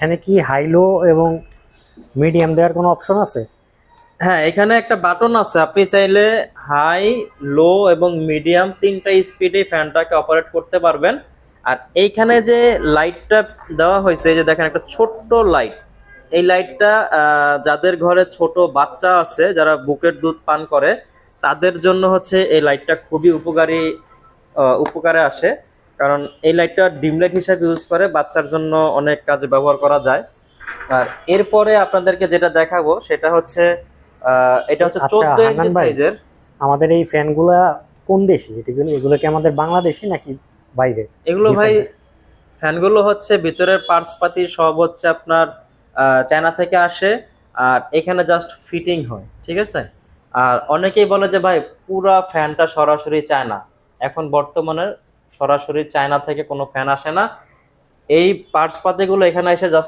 এখানে কি high low এবং মিডিয়াম দেওয়ার কোনো অপশন আছে? হ্যাঁ এখানে একটা বাটন আছে। আপনি চাইলে হাই লো এবং মিডিয়াম তিনটা স্পিডে ফ্যানটাকে অপারেট করতে পারবেন। আর এইখানে যে লাইটটা দেওয়া হয়েছে যে দেখেন একটা ছোট্ট লাইট এই লাইটটা যাদের ঘরে ছোট বাচ্চা আছে, যারা বুকের দুধ পান করে, তাদের জন্য হচ্ছে এই লাইটটা খুবই উপকারী উপকারে আসে। কারণ এই লাইটটা ডিম লাইট হিসাবে ইউজ করে বাচ্চার জন্য অনেক কাজে ব্যবহার করা যায়। আর এরপরে আপনাদেরকে যেটা দেখাবো সেটা হচ্ছে এটা হচ্ছে আচ্ছা, চোদ্দ হান্নান ইঞ্চি সাইজের আমাদের এই ফ্যানগুলা কোন দেশি? এগুলো এগুলো কি আমাদের বাংলাদেশি নাকি বাইরে? এগুলো ভাই ফ্যানগুলো হচ্ছে ভিতরের পার্টস পাতি সব হচ্ছে আপনার চায়না থেকে আসে আর এখানে জাস্ট ফিটিং হয় ঠিক আছে? আর অনেকেই বলে যে ভাই পুরা ফ্যানটা সরাসরি চায়না এখন বর্তমানে সরাসরি চায়না থেকে কোনো ফ্যান আসে না। এই পার্টস পাতিগুলো এখানে এসে জাস্ট